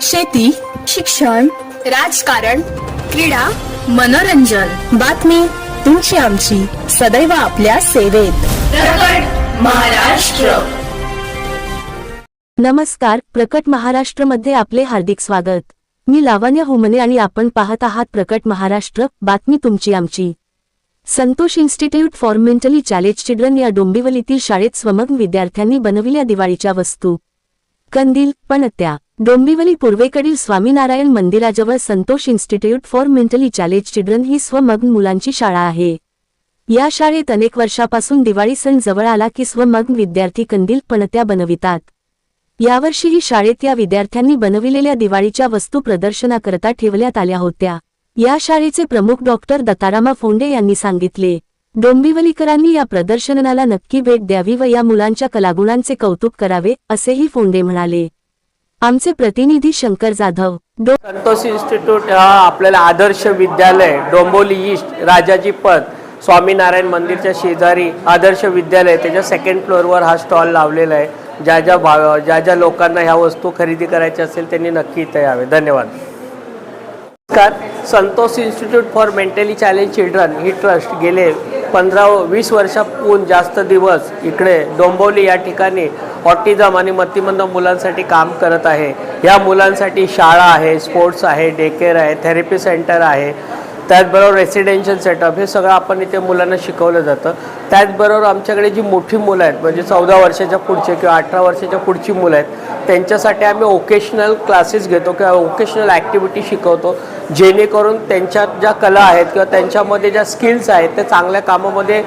शेती शिक्षण राजकारण क्रीडा मनोरंजन. बातमी तुमची आमची. सदैव आपल्या सेवेत. महाराष्ट्र. नमस्कार प्रकट महाराष्ट्रमध्ये आपले हार्दिक स्वागत. मी लावण्य हुमने आणि आपण पाहत आहात प्रकट महाराष्ट्र बातमी तुमची आमची. Santosh institute for mentally challenge children या डोंबिवलीतील शाळेत स्वमग्न विद्यार्थ्यांनी बनविल्या दिवाळीच्या वस्तू. कंदील पणत्या डोंबिवली पूर्वेकडील स्वामीनारायण मंदिराजवळ Santosh institute for mentally challenge children ही स्वमग्न मुलांची शाळा आहे. या शाळेत अनेक वर्षापासून दिवाळी सण जवळ आला की स्वमग्न विद्यार्थी कंदील पणत्या बनवितात. यावर्षीही शाळेत या विद्यार्थ्यांनी बनविलेल्या दिवाळीच्या वस्तू प्रदर्शनाकरता ठेवण्यात आल्या होत्या. या शाळेचे प्रमुख डॉक्टर दत्तारामा फोंडे यांनी सांगितले. डोंबिवलीकरांनी या प्रदर्शनाला नक्की भेट द्यावी व या मुलांच्या कलागुणांचे कौतुक करावे असेही फोंडे म्हणाले. आमचे प्रतिनिधी शंकर जाधव संतोष इन्स्टिट्यूट हा आपल्याला आदर्श विद्यालय डोंबोली ईस्ट राजाजी पद स्वामीनारायण मंदिरच्या शेजारी आदर्श विद्यालय त्याच्या सेकंड फ्लोअरवर हा स्टॉल लावलेला आहे. ज्या ज्या भाव ज्या ज्या लोकांना ह्या वस्तू खरेदी करायच्या असेल त्यांनी नक्की इथं यावे. धन्यवाद. नमस्कार. Santosh institute for mentally challenge children he trust गेले पंधरा वीस वर्षापून जास्त दिवस इकडे डोंबवली या ठिकाणी ऑटिझम आणि मतिमंद मुलांसाठी काम करत आहे. या मुलांसाठी शाळा आहे स्पोर्ट्स आहे डे केअर आहे थेरपी सेंटर आहे. त्याचबरोबर रेसिडेन्शियल सेटअप हे सगळं आपण इथे मुलांना शिकवलं जातं. त्याचबरोबर आमच्याकडे जी मोठी मुलं आहेत म्हणजे चौदा वर्षाच्या पुढचे किंवा अठरा वर्षाच्या पुढची मुलं आहेत त्यांच्यासाठी आम्ही ओकेशनल क्लासेस घेतो किंवा ओकेशनल ॲक्टिव्हिटी शिकवतो जेणेकरून त्यांच्यात ज्या कला आहेत किंवा त्यांच्यामध्ये ज्या स्किल्स आहेत त्या चांगल्या कामामध्ये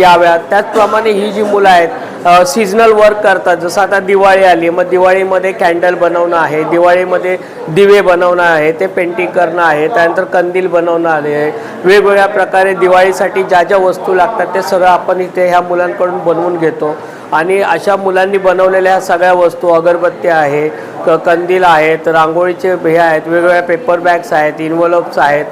याव्यात. त्याचप्रमाणे ही जी मुलं आहेत सीजनल वर्क करतात. जसं आता दिवाळी आली मग दिवाळीमध्ये कॅन्डल बनवणं आहे दिवाळीमध्ये दिवे बनवणं आहे ते पेंटिंग करणं आहे त्यानंतर कंदील बनवणं आले आहे. वेगवेगळ्या प्रकारे दिवाळीसाठी ज्या ज्या वस्तू लागतात ते सगळं आपण इथे ह्या मुलांकडून बनवून घेतो. आणि अशा मुलांनी बनवलेल्या ह्या सगळ्या वस्तू अगरबत्त्या आहे क कंदील आहेत रांगोळीचे हे आहेत वेगवेगळ्या पेपर बॅग्स आहेत इन्व्हलप्स आहेत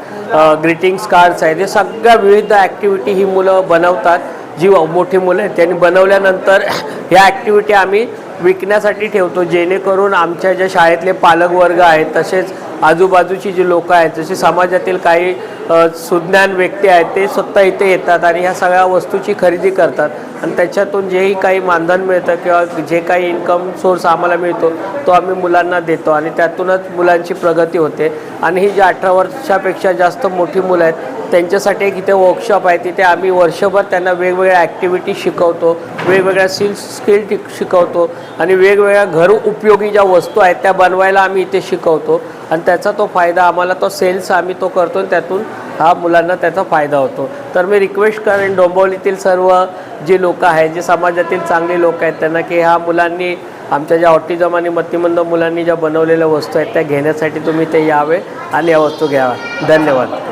ग्रीटिंग्स कार्ड्स आहेत हे सगळ्या विविध ॲक्टिव्हिटी ही मुलं बनवतात. जी मोठी मुलं आहेत. त्यांनी बनवल्यानंतर ह्या ॲक्टिव्हिटी आम्ही विकण्यासाठी ठेवतो जेणेकरून आमच्या ज्या शाळेतले पालक वर्ग आहेत तसेच आजूबाजूची जी लोकं आहेत जसे समाजातील काही सुज्ञान व्यक्ती आहेत ते स्वतः इथे येतात आणि ह्या सगळ्या वस्तूची खरेदी करतात. आणि त्याच्यातून जेही काही मानधन मिळतं किंवा जे काही इन्कम सोर्स आम्हाला मिळतो तो आम्ही मुलांना देतो आणि त्यातूनच मुलांची प्रगती होते. आणि ही जी अठरा वर्षापेक्षा जास्त मोठी मुलं आहेत त्यांच्यासाठी एक इथे वर्कशॉप आहे. तिथे आम्ही वर्षभर त्यांना वेगवेगळ्या ॲक्टिव्हिटी शिकवतो वेगवेगळ्या स्किल स्किल शिकवतो आणि वेगवेगळ्या घर उपयोगी ज्या वस्तू आहेत त्या बनवायला आम्ही इथे शिकवतो. आणि त्याचा तो फायदा आम्हाला तो सेल्स आम्ही तो करतो आणि त्यातून हा मुलांना त्याचा फायदा होतो. तर मी रिक्वेस्ट करेन डोंबवलीतील सर्व जे लोक आहेत जे समाजातील चांगले लोक आहेत त्यांना की ह्या मुलांनी आमच्या ज्या ऑटिझम आणि मतिमंद मुलांनी ज्या बनवलेल्या वस्तू आहेत त्या घेण्यासाठी तुम्ही ते यावे आणि या वस्तू घ्याव्या. धन्यवाद.